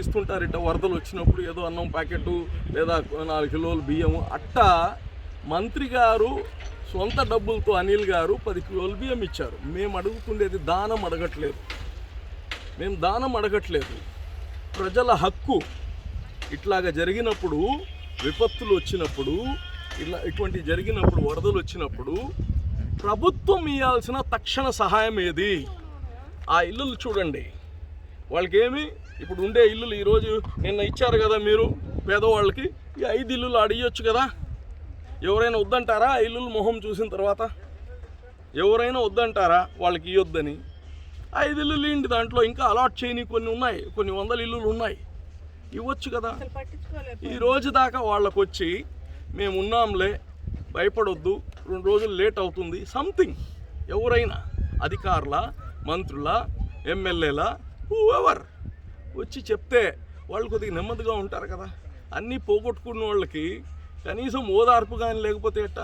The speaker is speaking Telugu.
ఇస్తుంటారు ఇట్ట వరదలు వచ్చినప్పుడు ఏదో అన్నం ప్యాకెట్ లేదా నాలుగు కిలోలు బియ్యము. అట్టా మంత్రి గారు సొంత డబ్బులతో అనిల్ గారు పది కిలోలు బియ్యం ఇచ్చారు. మేము అడుగుతుండేది దానం అడగట్లేదు. మేము దానం అడగట్లేదు. ప్రజల హక్కు ఇట్లాగ జరిగినప్పుడు విపత్తులు వచ్చినప్పుడు ఇలా ఇటువంటి జరిగినప్పుడు వరదలు వచ్చినప్పుడు ప్రభుత్వం ఇవ్వాల్సిన తక్షణ సహాయం ఏది? ఆ ఇల్లులు చూడండి. వాళ్ళకి ఏమి ఇప్పుడు ఉండే ఇల్లులు ఈరోజు నిన్న ఇచ్చారు కదా మీరు పేదవాళ్ళకి. ఈ ఐదు ఇల్లులు అడియొచ్చు కదా. ఎవరైనా వద్దంటారా ఆ ఇల్లులు మొహం చూసిన తర్వాత? ఎవరైనా వద్దంటారా వాళ్ళకి ఇవ్వద్దని ఐదు ఇల్లులు ఏంటి దాంట్లో. ఇంకా అలాట్ చేయని కొన్ని ఉన్నాయి. కొన్ని వందల ఇల్లులు ఉన్నాయి. ఇవ్వచ్చు కదా. ఈ రోజు దాకా వాళ్ళకు వచ్చి మేము ఉన్నాంలే భయపడొద్దు. రెండు రోజులు లేట్ అవుతుంది. సంథింగ్. ఎవరైనా అధికారుల మంత్రుల ఎమ్మెల్యేల ఎవర్ వచ్చి చెప్తే వాళ్ళు కొద్దిగా నెమ్మదిగా ఉంటారు కదా. అన్నీ పోగొట్టుకున్న వాళ్ళకి కనీసం ఓదార్పు కానీ లేకపోతే ఎట్టా?